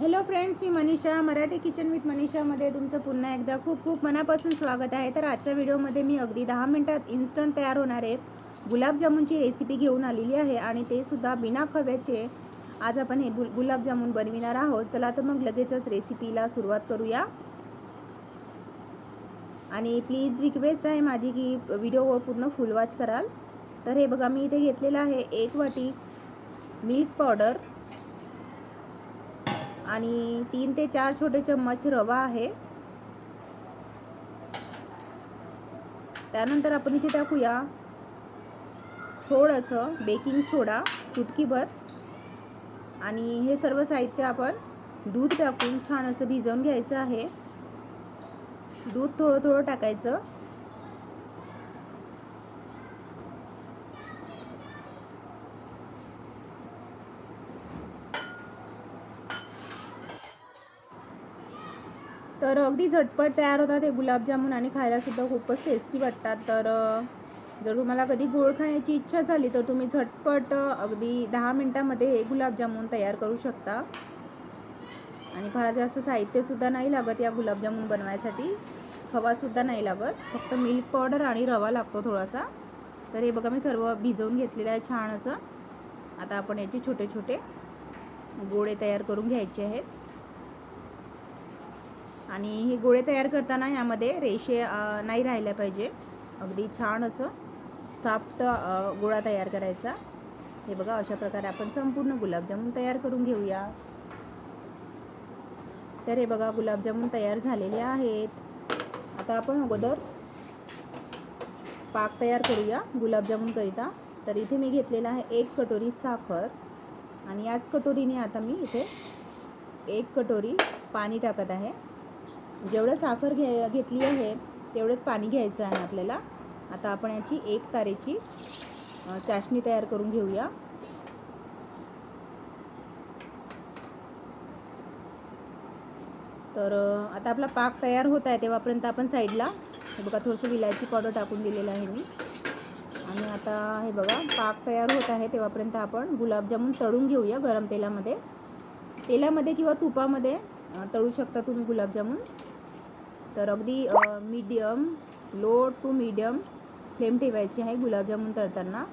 Hello friends मी Manisha Marathi kitchen with मनीषामध्ये तुमचं पुन्हा एकदा खूप खूप मनापासून स्वागत आहे. तर आजच्या व्हिडिओमध्ये मी अगदी दहा मिनटात इन्स्टंट तयार होणारे गुलाबजामुनची रेसिपी घेऊन आलेली आहे आणि ते सुद्धा बिना खव्याचे. आज आपण हे गुल गुलाबजामुन बनविणार आहोत. चला तर मग लगेचच रेसिपीला सुरुवात करूया. आणि प्लीज रिक्वेस्ट आहे माझी की व्हिडिओ पूर्ण फुल वॉच कराल. तर हे बघा मी इथे घेतलेलं आहे एक वाटी मिल्क पावडर आणि तीन ते चार छोटे चम्मच रवा आहे. त्यानंतर आपण इथे टाकूया थोडंसं बेकिंग सोडा चुटकीभर. आणि हे सर्व साहित्य आपण दूध टाकून छान असं भिजवून घ्यायचं आहे. दूध थोडं थोडं टाकायचं. तर अगदी झटपट तयार होतात हे गुलाबजामुन आणि खायलासुद्धा खूपच टेस्टी वाटतात. तर जर तुम्हाला कधी गोड खाण्याची इच्छा झाली तर तुम्ही झटपट अगदी दहा मिनटामध्ये हे गुलाबजामुन तयार करू शकता. आणि फार जास्त साहित्यसुद्धा नाही लागत या गुलाबजामुन बनवायसाठी. खवासुद्धा नाही लागत. फक्त मिल्क पावडर आणि रवा लागतो थोडासा. तर हे बघा मी सर्व भिजवून घेतलेलं आहे छान असं. आता आपण याचे छोटे छोटे गोळे तयार करून घ्यायचे आहेत. आणि हे गोळे तयार करताना यामध्ये रेषे नाही राहिल्या पाहिजे. अगदी छान असं साफ्ट गोळा तयार करायचा. हे बघा अशा प्रकारे आपण संपूर्ण गुलाबजामुन तयार करून घेऊया. तर हे बघा गुलाबजामुन तयार झालेले आहेत. आता आपण अगोदर पाक तयार करूया गुलाबजामुनकरिता तर इथे मी घेतलेला आहे एक कटोरी साखर. आणि याच कटोरीने आता मी इथे एक कटोरी पाणी टाकत आहे. जेवढं साखर घे घेतली आहे तेवढंच पाणी घ्यायचं आहे आपल्याला. आता आपण याची एक तारेची चाशणी तयार करून घेऊया. तर आता आपला पाक तयार होत आहे तेव्हापर्यंत आपण साईडला हे बघा थोडंसं विलायची पावडर टाकून दिलेलं आहे मी. आणि आता हे बघा पाक तयार होत आहे तेव्हापर्यंत आपण गुलाबजामुन तळून घेऊया गरम तेलामध्ये. तेलामध्ये किंवा तुपामध्ये तळू शकता तुम्ही गुलाबजामून. तर अगदी medium low to medium flame ठेवायची आहे गुलाबजामुन तळताना.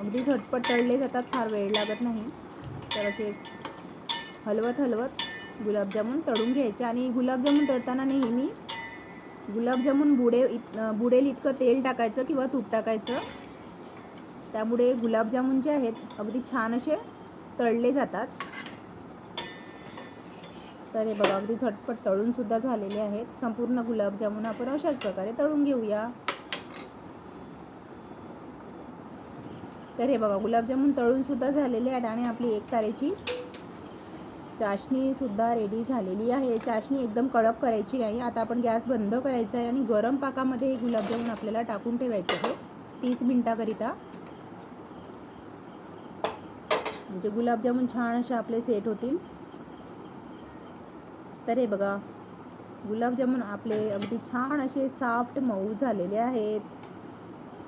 अगदी झटपट तळले जातात फार वेळ लागत नाही. तर असे हलवत हलवत गुलाबजामुन तळून घ्यायचे आणि गुलाबजामुन तळताना नेहमी गुलाबजामुन बुडे इत बुडेल इतकं तेल टाकायचं किंवा तूप टाकायचं. त्यामुळे गुलाबजामुन जे आहेत अगदी छान असे तळले जातात. तर हे बघा अगदी झटपट तळूनसुद्धा झालेले आहेत. संपूर्ण गुलाबजामुन आपण अशाच प्रकारे तळून घेऊया. तर हे बघा गुलाबजामुन तळूनसुद्धा झालेले आहेत आणि आपली एक तारेची चाशणीसुद्धा रेडी झालेली आहे. चाशणी एकदम कडक करायची नाही. आता आपण गॅस बंद करायचा आहे आणि गरम पाकामध्ये हे गुलाबजामुन आपल्याला टाकून ठेवायचे आहे. तीस मिनटाकरिता. म्हणजे गुलाबजामुन छान असे आपले सेट होतील. तर हे बघा गुलाबजामुन आपले अगदी छान असे सॉफ्ट मऊ झालेले आहेत.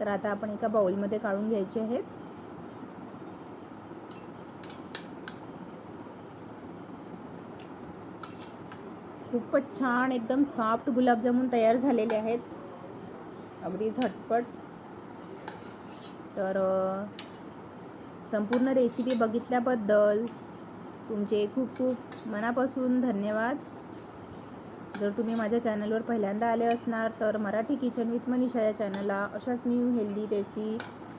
तर आता आपण एका बाउलमध्ये काढून घ्यायचे आहेत. खूपच छान एकदम सॉफ्ट गुलाबजामुन तयार झालेले आहेत. अगदी झटपट. तर संपूर्ण रेसिपी बघितल्याबद्दल तुमचे खूप खूप मनापासून धन्यवाद. जर तुम्ही माझ्या चॅनलवर पहिल्यांदा आले असणार तर मराठी किचन विथ मनीषा या चॅनलला अशाच न्यू हेल्दी टेस्टी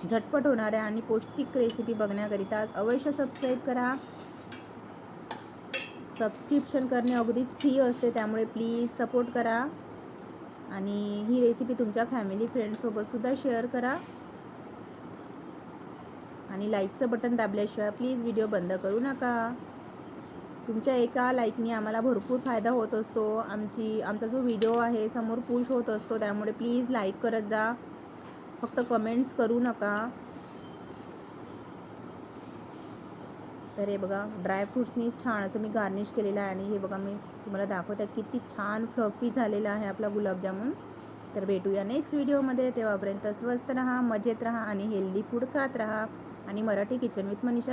झटपट होणाऱ्या आणि पौष्टिक रेसिपी बघण्याकरिता अवश्य सबस्क्राईब करा. सबस्क्रिप्शन करणे अगदीच फ्री असते त्यामुळे प्लीज सपोर्ट करा. आणि ही रेसिपी तुमच्या फॅमिली फ्रेंडसोबतसुद्धा शेअर करा. आणि लाईकचं बटन दाबल्याशिवाय प्लीज व्हिडिओ बंद करू नका. तुमच्या एका लाईकनी आम्हाला भरपूर फायदा होत असतो. आमची आमचा जो व्हिडिओ आहे समोर पुश होत असतो. त्यामुळे प्लीज लाईक करत जा. फक्त कमेंट्स करू नका. तर हे बघा ड्रायफ्रूट्सनी छान असं मी गार्निश केलेलं आहे आणि हे बघा मी तुम्हाला दाखवते किती छान फ्लफी झालेला आहे आपला गुलाबजामुन. तर भेटूया नेक्स्ट व्हिडिओमध्ये तेव्हापर्यंत स्वस्त राहा मजेत राहा आणि हेल्दी फूड खात राहा. आणि मराठी किचन विथ मनीषा